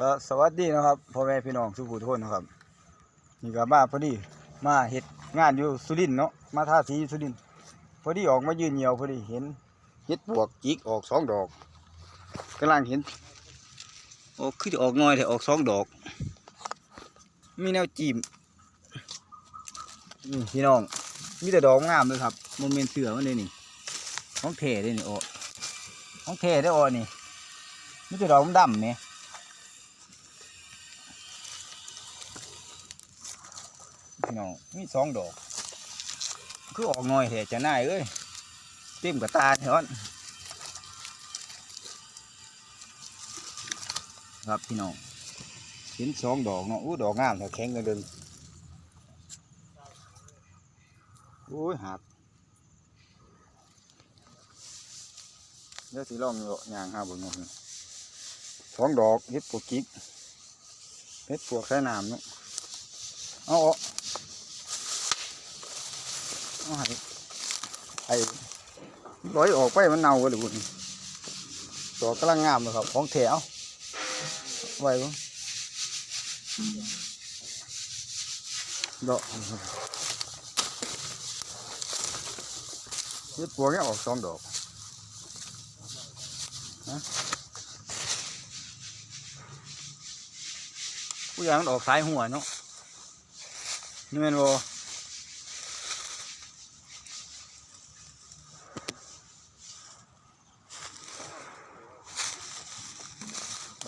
ก็สวัสดีนะครับพ่อแม่พี่น้องสุขุทุกคนนะครับนี่ก็มาพอดีมาเฮ็ดงานอยู่สุรินเนาะมาท่าสีสุรินพอดีออกมายืนเหยียวพอดีเห็นเฮ็ดปวกจิกออกสองดอกกำลังเห็นโอ้คือจะออกน้อยแต่ออกสองดอก มีแนวจีมนี่พี่น้องมีแต่ดอกงามเลยครับโมเมนต์เสือมันเลยนี่ของเทเลยนี่โอ้ของเทได้อโอ้นี่มีแต่ดอกดำเนี่ย พี่น้องมีสองดอก คือออกหน่อยแถจะน่ายเอ้ยเต็มกับตาเถอะครับพี่น้องเห็นสองดอกเนาะอู้ดอกงามแต่แข็งกันเดินโอ้ยหักเดี๋ยวสิลองอย่างห้าบนนาะสองดอกเฮ็ดปวกกิ๊กเฮ็ดปวกแค่น้ำเนาะเอาออก ไอ้ร้อยออกไปมันเน่าเลยบุญดอกกำลังงามเลยครับ ของแถวไว้บ่ดอกเฮ็ดปัวเนี้ยออกสองดอกนะผู้ใหญ่มันออกสายหัวเนาะนี่แม่นบ่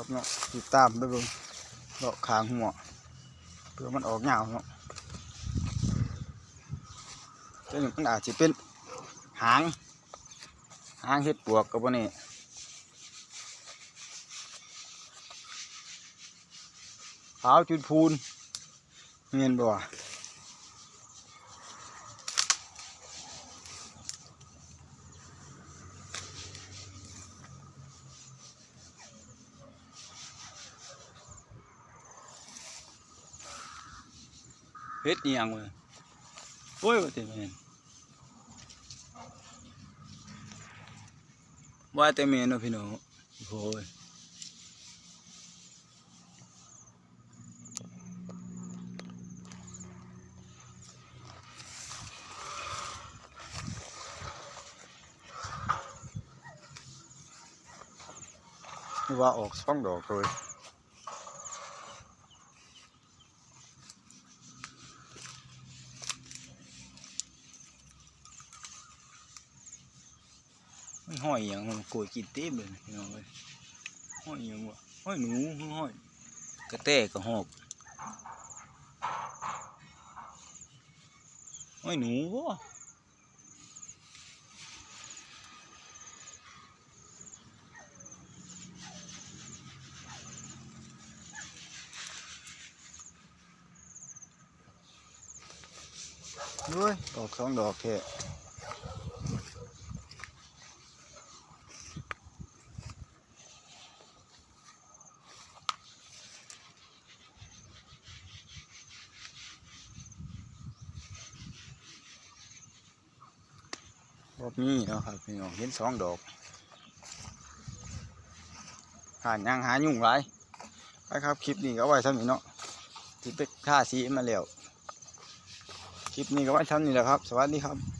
ครับเนาะติดตามไปเบิ่งเลาะขางหัวเพื่อมันออกยาเนาะเจ้าหนึ่งมันอาจจะเป็นหาง หางเห็ดปวกกับวันนี้ขาวจุดพูนเงียนว่าแต่แม่นเนาะพี่น้องโอ้ยว่าออกสองดอกเลย มันห้อยอย่างมันโกยกินเต็มเลยพี่น้องเอ้ยห้อยอย่างวะห้อยหนูห้อยกระแตกระหอบห้อยหนูวะด้วยออกสองดอกแค่ บนี้เนาะครับพี่น้องเห็นสองดอกหานยังหายุ่งไรไปครับคลิปนี้ก็ไว้ทำนี้เนาะที่ไปท่าสีมาแล้วคลิปนี้ก็ไว้ทำนี้แหละครับ สวัสดีครับ